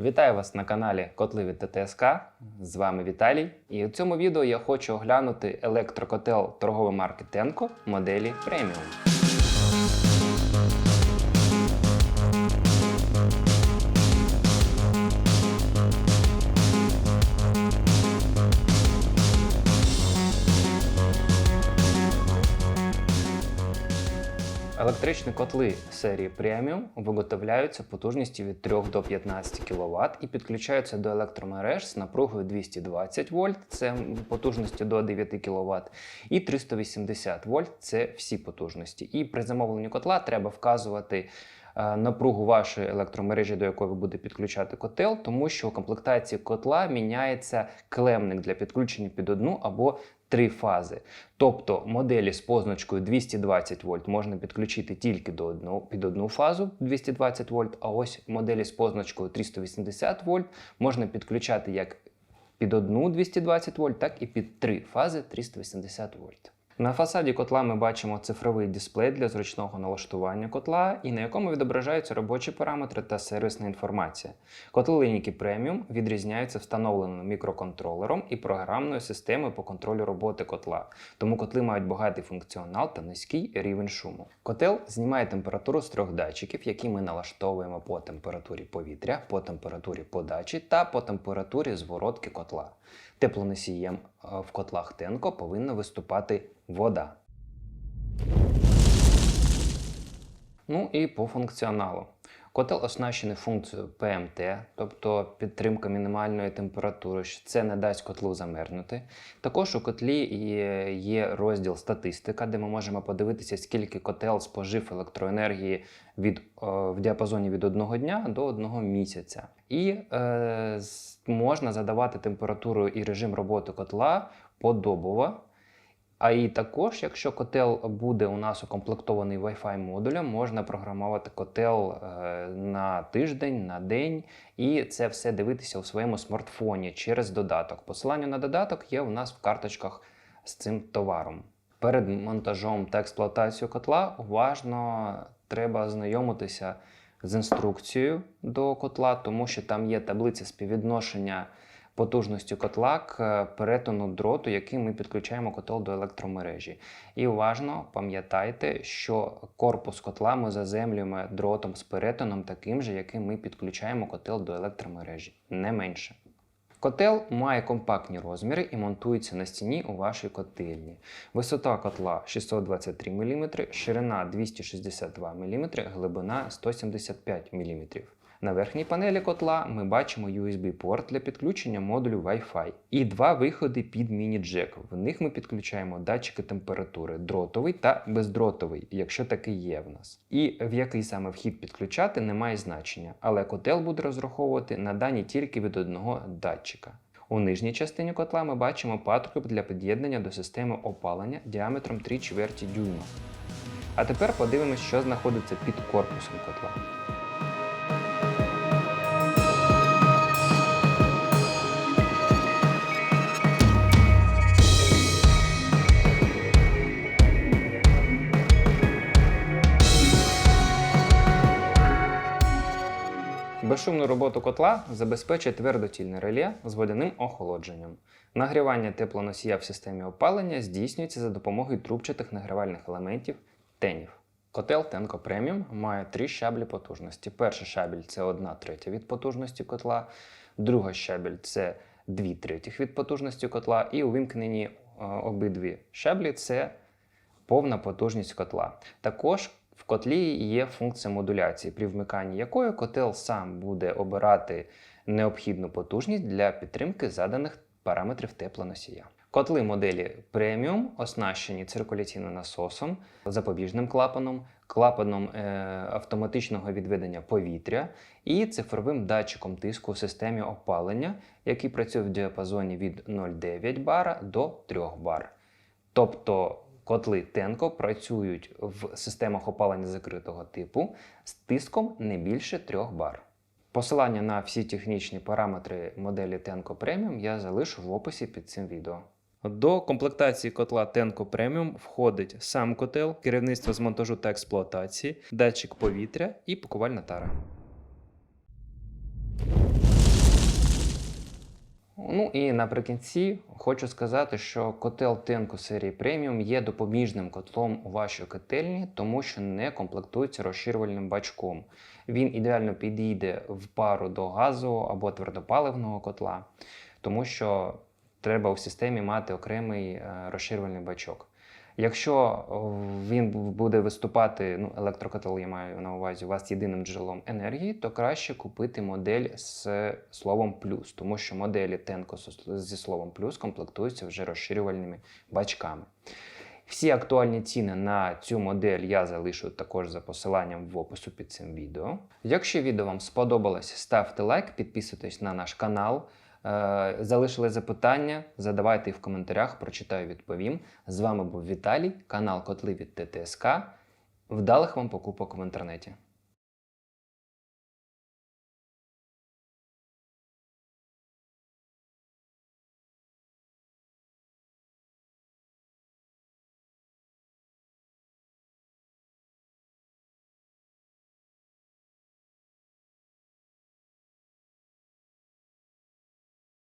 Вітаю вас на каналі Котли від ТТСК. З вами Віталій. І у цьому відео я хочу оглянути електрокотел торгової марки Тенко моделі преміум. Електричні котли серії преміум виготовляються потужністю від 3 до 15 кВт і підключаються до електромереж з напругою 220 вольт, це потужності до 9 кВт, і 380 вольт це всі потужності. І при замовленні котла треба вказувати напругу вашої електромережі, до якої ви будете підключати котел, тому що у комплектації котла міняється клемник для підключення під одну або три фази. Тобто моделі з позначкою 220 вольт можна підключити тільки до одну, під одну фазу 220 вольт, а ось моделі з позначкою 380 вольт можна підключати як під одну 220 вольт, так і під три фази 380 вольт. На фасаді котла ми бачимо цифровий дисплей для зручного налаштування котла, і на якому відображаються робочі параметри та сервісна інформація. Котли лінійки преміум відрізняються встановленим мікроконтролером і програмною системою по контролю роботи котла, тому котли мають багатий функціонал та низький рівень шуму. Котел знімає температуру з трьох датчиків, які ми налаштовуємо по температурі повітря, по температурі подачі та по температурі зворотки котла. Теплоносієм е, в котлах Тенко повинна виступати вода. Ну і по функціоналу. Котел оснащений функцією ПМТ, тобто підтримка мінімальної температури, що це не дасть котлу замерзнути. Також у котлі є- є розділ статистика, де ми можемо подивитися, скільки котел спожив електроенергії від, е, в діапазоні від одного дня до одного місяця. І е, можна задавати температуру і режим роботи котла подобово. А і також, якщо котел буде у нас укомплектований Wi-Fi модулем, можна програмувати котел е, на тиждень, на день, і це все дивитися у своєму смартфоні через додаток. Посилання на додаток є у нас в карточках з цим товаром. Перед монтажом та експлуатацією котла уважно треба ознайомитися з інструкцією до котла, тому що там є таблиця співвідношення потужності котла к перетину дроту, яким ми підключаємо котел до електромережі. І уважно пам'ятайте, що корпус котла ми заземлюємо дротом з перетином таким же, яким ми підключаємо котел до електромережі, не менше. Котел має компактні розміри і монтується на стіні у вашій котельні. Висота котла 623 мм, ширина 262 мм, глибина 175 мм. На верхній панелі котла ми бачимо USB-порт для підключення модулю Wi-Fi і два виходи під міні-джек. В них ми підключаємо датчики температури дротовий та бездротовий, якщо такий є в нас. І в який саме вхід підключати не має значення, але котел буде розраховувати на дані тільки від одного датчика. У нижній частині котла ми бачимо патрубок для під'єднання до системи опалення діаметром 3 чверті дюйма. А тепер подивимось, що знаходиться під корпусом котла. Безшумну роботу котла забезпечує твердотільне реле з водяним охолодженням. Нагрівання теплоносія в системі опалення здійснюється за допомогою трубчатих нагрівальних елементів тенів. Котел Tenko Premium має три щаблі потужності. Перший щабель це 1 третя від потужності котла, друга щабель це 2 третіх від потужності котла, і увімкнені е, обидві щаблі це повна потужність котла. Також в котлі є функція модуляції, при вмиканні якої котел сам буде обирати необхідну потужність для підтримки заданих параметрів теплоносія. Котли моделі преміум оснащені циркуляційним насосом, запобіжним клапаном, клапаном е, автоматичного відведення повітря і цифровим датчиком тиску у системі опалення, який працює в діапазоні від 0,9 бара до 3 бар. Тобто котли Tenko працюють в системах опалення закритого типу з тиском не більше 3 бар. Посилання на всі технічні параметри моделі Tenko Premium я залишу в описі під цим відео. До комплектації котла Tenko Premium входить сам котел, керівництво з монтажу та експлуатації, датчик повітря і пакувальна тара. Ну і наприкінці хочу сказати, що котел Тенко серії преміум є допоміжним котлом у вашій котельні, тому що не комплектується розширювальним бачком. Він ідеально підійде в пару до газового або твердопаливного котла, тому що треба у системі мати окремий е, розширювальний бачок. Якщо він буде виступати, ну, електрокотел, я маю на увазі, у вас єдиним джерелом енергії, то краще купити модель з словом плюс, тому що моделі Тенко зі словом плюс комплектуються вже розширювальними бачками. Всі актуальні ціни на цю модель я залишу також за посиланням в опису під цим відео. Якщо відео вам сподобалось, ставте лайк, підписуйтесь на наш канал. Е, Залишили запитання, задавайте їх в коментарях, прочитаю, відповім. З вами був Віталій, канал Котли від ТТСК. Вдалих вам покупок в інтернеті.